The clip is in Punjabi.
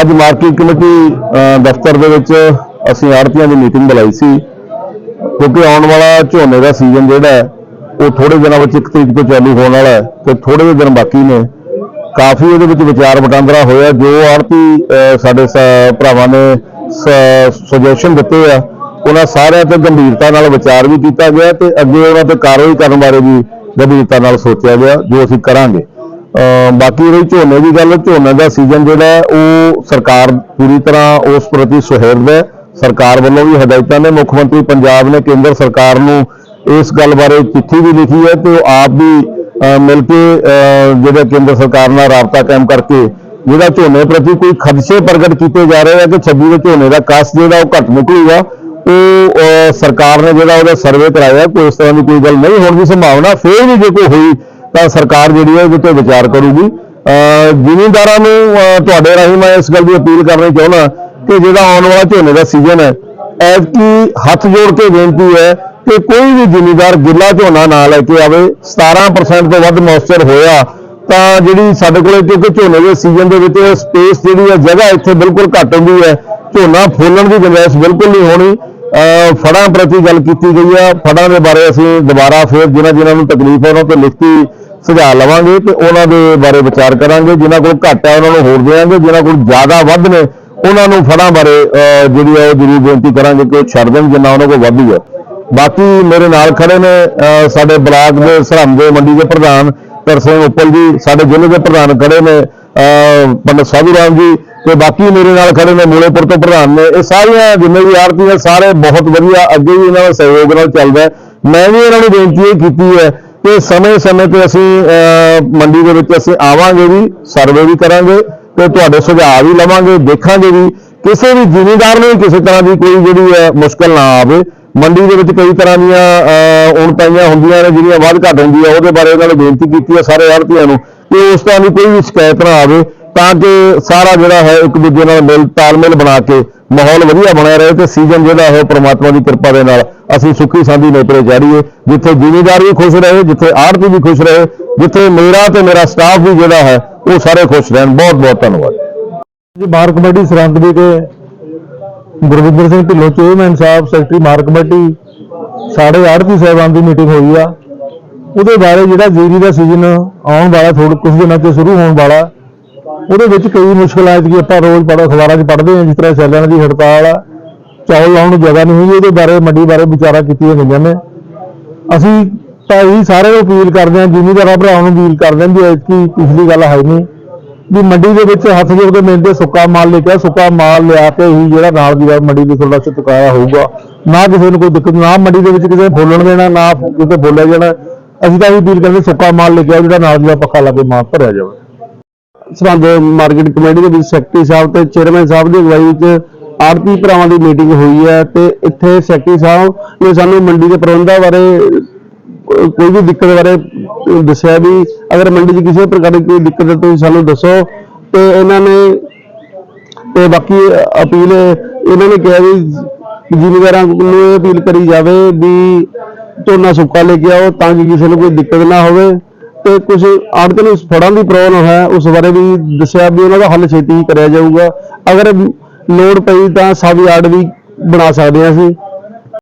ਅੱਜ ਮਾਰਕੀਟ ਕਮੇਟੀ ਦਫ਼ਤਰ ਦੇ ਵਿੱਚ ਅਸੀਂ ਆੜਤੀਆਂ ਦੀ ਮੀਟਿੰਗ ਬੁਲਾਈ ਸੀ ਕਿਉਂਕਿ ਆਉਣ ਵਾਲਾ ਝੋਨੇ ਦਾ ਸੀਜ਼ਨ ਜਿਹੜਾ ਹੈ, ਉਹ ਥੋੜੇ ਦਿਨਾਂ ਵਿੱਚ ਇੱਕ ਤਰੀਕ ਤੋਂ ਚਾਲੂ ਹੋਣ ਵਾਲਾ ਹੈ ਤੇ ਥੋੜੇ ਜਿਹੇ ਦਿਨ ਬਾਕੀ ਨੇ। ਕਾਫੀ ਉਹਦੇ ਵਿੱਚ ਵਿਚਾਰ ਵਟਾਂਦਰਾ ਹੋਇਆ ਜੋ ਆੜਤੀ ਸਾਡੇ ਭਰਾਵਾਂ ਨੇ ਸੁਜੈਸ਼ਨ ਦਿੱਤੇ ਆ ਉਹਨਾਂ ਸਾਰਿਆਂ ਤੇ ਗੰਭੀਰਤਾ ਨਾਲ ਵਿਚਾਰ ਵੀ ਕੀਤਾ ਗਿਆ ਤੇ ਅੱਗੇ ਉਹਨਾਂ ਤੇ ਕਾਰਵਾਈ ਕਰਨ ਬਾਰੇ ਵੀ ਗੰਭੀਰਤਾ ਨਾਲ ਸੋਚਿਆ ਗਿਆ ਜੋ ਅਸੀਂ ਕਰਾਂਗੇ। ਬਾਕੀ ਰਹੀ ਝੋਨੇ ਦੀ ਗੱਲ, ਝੋਨੇ ਦਾ ਸੀਜ਼ਨ ਜਿਹੜਾ ਉਹ ਸਰਕਾਰ ਪੂਰੀ ਤਰ੍ਹਾਂ ਉਸ ਪ੍ਰਤੀ ਸੁਹਿਰਦ ਹੈ। ਸਰਕਾਰ ਵੱਲੋਂ ਵੀ ਹਦਾਇਤਾਂ ਨੇ, ਮੁੱਖ ਮੰਤਰੀ ਪੰਜਾਬ ਨੇ, ਕੇਂਦਰ ਸਰਕਾਰ ਨੂੰ ਇਸ ਗੱਲ ਬਾਰੇ ਚਿੱਠੀ ਵੀ ਲਿਖੀ ਹੈ ਤੇ ਉਹ ਆਪ ਵੀ ਮਿਲ ਕੇ ਜਿਹੜਾ ਕੇਂਦਰ ਸਰਕਾਰ ਨਾਲ ਰਾਬਤਾ ਕਾਇਮ ਕਰਕੇ ਜਿਹੜਾ ਝੋਨੇ ਪ੍ਰਤੀ ਕੋਈ ਖਦਸ਼ੇ ਪ੍ਰਗਟ ਕੀਤੇ ਜਾ ਰਹੇ ਆ ਕਿ 26 ਦੇ ਝੋਨੇ ਦਾ ਕਾਸ ਜਿਹੜਾ ਉਹ ਘੱਟ ਨਿਕਲੂਗਾ, ਉਹ ਸਰਕਾਰ ਨੇ ਜਿਹੜਾ ਉਹਦਾ ਸਰਵੇ ਕਰਾਇਆ, ਕੋਈ ਇਸ ਤਰ੍ਹਾਂ ਦੀ ਕੋਈ ਗੱਲ ਨਹੀਂ ਹੋਣ ਦੀ ਸੰਭਾਵਨਾ। ਫੇਰ ਵੀ ਜੇ ਕੋਈ ਹੋਈ ਤਾਂ ਸਰਕਾਰ ਜਿਹੜੀ ਹੈ ਉਹਦੇ ਤੇ ਵਿਚਾਰ ਕਰੂਗੀ। ਜ਼ਿਮੀਂਦਾਰਾਂ ਨੂੰ ਤੁਹਾਡੇ ਰਾਹੀਂ ਮੈਂ ਇਸ ਗੱਲ ਦੀ ਅਪੀਲ ਕਰਨੀ ਚਾਹੁੰਦਾ ਕਿ ਜਿਹੜਾ ਆਉਣ ਵਾਲਾ ਝੋਨੇ ਦਾ ਸੀਜ਼ਨ ਹੈ, ਐਤਕੀ ਹੱਥ ਜੋੜ ਕੇ ਬੇਨਤੀ ਹੈ ਕਿ ਕੋਈ ਵੀ ਜ਼ਿਮੀਂਦਾਰ ਗਿੱਲਾ ਝੋਨਾ ਨਾ ਲੈ ਕੇ ਆਵੇ 17% ਤੋਂ ਵੱਧ ਮੌਇਸਚਰ ਹੋਇਆ, ਤਾਂ ਜਿਹੜੀ ਸਾਡੇ ਕੋਲੇ, ਕਿਉਂਕਿ ਝੋਨੇ ਦੇ ਸੀਜ਼ਨ ਦੇ ਵਿੱਚ ਸਪੇਸ ਜਿਹੜੀ ਹੈ, ਜਗ੍ਹਾ ਇੱਥੇ ਬਿਲਕੁਲ ਘੱਟ ਹੁੰਦੀ ਹੈ। ਝੋਨਾ ਫੋਲਣ ਦੀ ਗੁੰਜਾਇਸ਼ ਬਿਲਕੁਲ ਨਹੀਂ ਹੋਣੀ। ਫੜਾਂ ਪ੍ਰਤੀ ਗੱਲ ਕੀਤੀ ਗਈ ਆ ਫੜਾਂ ਦੇ ਬਾਰੇ ਅਸੀਂ ਦੁਬਾਰਾ ਫੇਰ ਜਿਨ੍ਹਾਂ ਜਿਨ੍ਹਾਂ ਨੂੰ ਤਕਲੀਫ ਹੈ, ਉਹਨਾਂ ਤੋਂ ਲਿਖਤੀ ਸੁਝਾਅ ਲਵਾਂਗੇ ਤੇ ਉਹਨਾਂ ਦੇ ਬਾਰੇ ਵਿਚਾਰ ਕਰਾਂਗੇ। ਜਿਨ੍ਹਾਂ ਕੋਲ ਘੱਟ ਹੈ, ਉਹਨਾਂ ਨੂੰ ਹੋਰ ਦੇਵਾਂਗੇ। ਜਿਨ੍ਹਾਂ ਕੋਲ ਜ਼ਿਆਦਾ ਵੱਧ ਨੇ, ਉਹਨਾਂ ਨੂੰ ਫੜਾਂ ਬਾਰੇ ਜਿਹੜੀ ਹੈ ਉਹ ਜ਼ਰੂਰ ਬੇਨਤੀ ਕਰਾਂਗੇ ਕਿ ਉਹ ਛੱਡ ਦੇਣ, ਜਿੰਨਾ ਉਹਨਾਂ ਕੋਲ ਵਾਧੂ ਹੈ ਬਾਕੀ ਮੇਰੇ ਨਾਲ ਖੜੇ ਨੇ ਸਾਡੇ ਬਲਾਕ ਦੇ ਸਰਹੰਦ ਦੇ ਮੰਡੀ ਦੇ ਪ੍ਰਧਾਨ ਤਰਸੇਮ ਉੱਪਲ ਜੀ, ਸਾਡੇ ਜ਼ਿਲ੍ਹੇ ਦੇ ਪ੍ਰਧਾਨ ਖੜੇ ਨੇ, ਅਹ, ਪੰਡਤ ਸਾਧੂ ਰਾਮ ਜੀ ਤੇ ਬਾਕੀ ਮੇਰੇ ਨਾਲ ਖੜੇ ਨੇ ਮੂਲੇਪੁਰ ਤੋਂ ਪ੍ਰਧਾਨ ਨੇ। ਇਹ ਸਾਰੀਆਂ ਜਿੰਨੇ ਵੀ ਆੜਤੀ ਨੇ ਸਾਰੇ ਬਹੁਤ ਵਧੀਆ, ਅੱਗੇ ਵੀ ਇਹਨਾਂ ਦਾ ਸਹਿਯੋਗ ਨਾਲ ਚੱਲਦਾ ਮੈਂ ਵੀ ਇਹਨਾਂ ਨੂੰ ਬੇਨਤੀ ਇਹ ਕੀਤੀ ਹੈ ਕਿ ਸਮੇਂ-ਸਮੇਂ ਤੇ ਅਸੀਂ ਮੰਡੀ ਦੇ ਵਿੱਚ ਅਸੀਂ ਆਵਾਂਗੇ ਵੀ ਸਰਵੇ ਵੀ ਕਰਾਂਗੇ ਤੇ ਤੁਹਾਡੇ ਸੁਝਾਅ ਵੀ ਲਵਾਂਗੇ ਦੇਖਾਂਗੇ ਵੀ ਕਿਸੇ ਵੀ ਜ਼ਿਮੀਂਦਾਰ ਨੂੰ ਕਿਸੇ ਤਰ੍ਹਾਂ ਦੀ ਕੋਈ ਜਿਹੜੀ ਹੈ ਮੁਸ਼ਕਲ ਨਾ ਆਵੇ। ਮੰਡੀ ਦੇ ਵਿੱਚ ਕਈ ਤਰ੍ਹਾਂ ਦੀਆਂ ਅਹ, ਉਣਤਾਈਆਂ ਹੁੰਦੀਆਂ ਨੇ ਜਿਹੜੀਆਂ ਵੱਧ ਘੱਟ ਹੁੰਦੀਆਂ ਉਹਦੇ ਬਾਰੇ ਉਹਨਾਂ ਨੇ ਬੇਨਤੀ ਕੀਤੀ ਹੈ ਸਾਰੇ ਆੜਤੀਆਂ ਨੂੰ ਕਿ ਉਸ ਤਰ੍ਹਾਂ ਦੀ ਕੋਈ ਵੀ ਸ਼ਿਕਾਇਤ ਨਾ ਆਵੇ। ਤਾਂ ਕਿ ਸਾਰਾ ਜਿਹੜਾ ਹੈ ਇੱਕ ਦੂਜੇ ਨਾਲ ਮਿਲ, ਤਾਲਮੇਲ ਬਣਾ ਕੇ ਮਾਹੌਲ ਵਧੀਆ ਬਣਿਆ ਰਹੇ ਤੇ ਸੀਜ਼ਨ ਜਿਹੜਾ ਹੈ ਉਹ ਪ੍ਰਮਾਤਮਾ ਦੀ ਕਿਰਪਾ ਦੇ ਨਾਲ ਅਸੀਂ ਸੁੱਖੀ ਸਾਂਦੀ ਨੇਪਰੇ ਚਾੜੀਏ ਜਿੱਥੇ ਜਿਮੀਦਾਰ ਵੀ ਖੁਸ਼ ਰਹੇ, ਜਿੱਥੇ ਆੜਤੀ ਵੀ ਖੁਸ਼ ਰਹੇ, ਜਿੱਥੇ ਮੇਰਾ ਤੇ ਮੇਰਾ ਸਟਾਫ ਵੀ ਜਿਹੜਾ ਹੈ ਉਹ ਸਾਰੇ ਖੁਸ਼ ਰਹਿਣ। ਬਹੁਤ ਬਹੁਤ ਧੰਨਵਾਦ। ਜੀ ਮਾਰ ਕਮੇਟੀ ਸਰਹੰਦ ਵੀ ਗੁਰਵਿੰਦਰ ਸਿੰਘ ਢਿੱਲੋਂ, ਚੇਅਰਮੈਨ ਸਾਹਿਬ, ਸੈਕਟਰੀ ਮਾਰ ਕਮੇਟੀ, ਸਾਡੇ ਆੜਤੀ ਸਾਹਿਬਾਨ ਦੀ ਮੀਟਿੰਗ ਹੋਈ ਆ। ਉਹਦੇ ਬਾਰੇ ਜਿਹੜਾ ਜੀਰੀ ਦਾ ਸੀਜ਼ਨ ਆਉਣ ਵਾਲਾ ਥੋੜੇ ਕੁਝ ਦਿਨਾਂ ਤੇ ਸ਼ੁਰੂ ਹੋਣ ਵਾਲਾ ਉਹਦੇ ਵਿੱਚ ਕਈ ਮੁਸ਼ਕਲਾਂ ਕਿ ਆਪਾਂ ਰੋਜ਼ ਪੜ੍ਹ ਅਖਬਾਰਾਂ 'ਚ ਪੜ੍ਹਦੇ ਹਾਂ ਜਿਸ ਤਰ੍ਹਾਂ ਸੈਲਰਾਂ ਦੀ ਹੜਤਾਲ ਆ ਚੌਲ ਲਾਉਣ ਨੂੰ ਜਗ੍ਹਾ ਨਹੀਂ ਹੋਈ ਉਹਦੇ ਬਾਰੇ ਮੰਡੀ ਬਾਰੇ ਵਿਚਾਰਾ ਕੀਤੀਆਂ ਗਈਆਂ ਨੇ। ਅਸੀਂ ਤਾਂ ਇਹ ਸਾਰੇ ਨੂੰ ਅਪੀਲ ਕਰਦੇ ਹਾਂ ਜ਼ਿਮੀਂਦਾਰਾਂ ਭਰਾਵਾਂ ਨੂੰ ਅਪੀਲ ਕਰਦੇ ਹਾਂ ਵੀ ਐਤਕੀ ਪਿਛਲੀ ਗੱਲ ਹੈ ਨਹੀਂ। ਵੀ ਮੰਡੀ ਦੇ ਵਿੱਚ ਹੱਥ ਜੋੜ ਕੇ ਮਿਲਦੇ ਸੁੱਕਾ ਮਾਲ ਲੈ ਕੇ ਆਓ, ਸੁੱਕਾ ਮਾਲ ਲਿਆ ਕੇ ਹੀ ਜਿਹੜਾ ਨਾਲ ਦੀ ਨਾਲ ਮੰਡੀ ਦੇ ਥੋੜਾ ਚ ਚੁਕਾਇਆ ਹੋਊਗਾ। ਨਾ ਕਿਸੇ ਨੂੰ ਕੋਈ ਦਿੱਕਤ ਨਾ ਮੰਡੀ ਦੇ ਵਿੱਚ ਕਿਸੇ ਨੇ ਫੋਲਣ ਦੇਣਾ ਨਾ ਕਿਤੇ ਬੋਲਿਆ ਜਾਣਾ। ਅਸੀਂ ਤਾਂ ਇਹ ਅਪੀਲ ਕਰਦੇ ਸੁੱਕਾ ਮਾਲ ਲੈ ਕੇ ਆਓ ਜਿਹੜਾ ਨਾਲ ਦੀ ਨਾਲ ਪੱਖਾ ਲਾ ਕੇ ਮਾਲ ਭਰਿਆ ਜਾਵੇ। ਸਰਹੰਦ ਮਾਰਕੀਟ ਕਮੇਟੀ ਦੇ ਵਿੱਚ ਸੈਕਟਰੀ ਸਾਹਿਬ ਤੇ ਚੇਅਰਮੈਨ ਸਾਹਿਬ ਦੀ ਅਗਵਾਈ ਵਿੱਚ ਆੜਤੀ ਭਰਾਵਾਂ ਦੀ ਮੀਟਿੰਗ ਹੋਈ ਹੈ ਤੇ ਇੱਥੇ ਸੈਕਟਰੀ ਸਾਹਿਬ ਨੇ ਸਾਨੂੰ ਮੰਡੀ ਦੇ ਪ੍ਰਬੰਧਾਂ ਬਾਰੇ ਕੋਈ ਵੀ ਦਿੱਕਤ ਬਾਰੇ ਦੱਸਿਆ ਵੀ ਅਗਰ ਮੰਡੀ 'ਚ ਕਿਸੇ ਪ੍ਰਕਾਰ ਦੀ ਕੋਈ ਦਿੱਕਤ ਹੈ ਤੁਸੀਂ ਸਾਨੂੰ ਦੱਸੋ। ਤੇ ਇਹਨਾਂ ਨੇ, ਤੇ ਬਾਕੀ ਅਪੀਲ, ਇਹਨਾਂ ਨੇ ਕਿਹਾ ਵੀ ਜ਼ਿਮੀਂਦਾਰਾਂ ਨੂੰ ਇਹ ਅਪੀਲ ਕਰੀ ਜਾਵੇ ਵੀ ਝੋਨਾ ਸੁੱਕਾ ਲੈ ਕੇ ਆਓ ਤਾਂ ਕਿ ਕਿਸੇ ਨੂੰ ਕੋਈ ਦਿੱਕਤ ਨਾ ਹੋਵੇ। ਤੇ ਕੁਝ ਆੜਤ ਨੂੰ ਫੜਨ ਦੀ ਪ੍ਰੋਬਲਮ ਹੈ, ਉਸ ਬਾਰੇ ਵੀ ਦੱਸਿਆ ਵੀ ਉਹਨਾਂ ਦਾ ਹੱਲ ਛੇਤੀ ਕਰਿਆ ਜਾਊਗਾ। ਅਗਰ ਲੋੜ ਪਈ ਤਾਂ ਸਬ ਯਾਰਡ ਵੀ ਬਣਾ ਸਕਦੇ ਹਾਂ ਅਸੀਂ।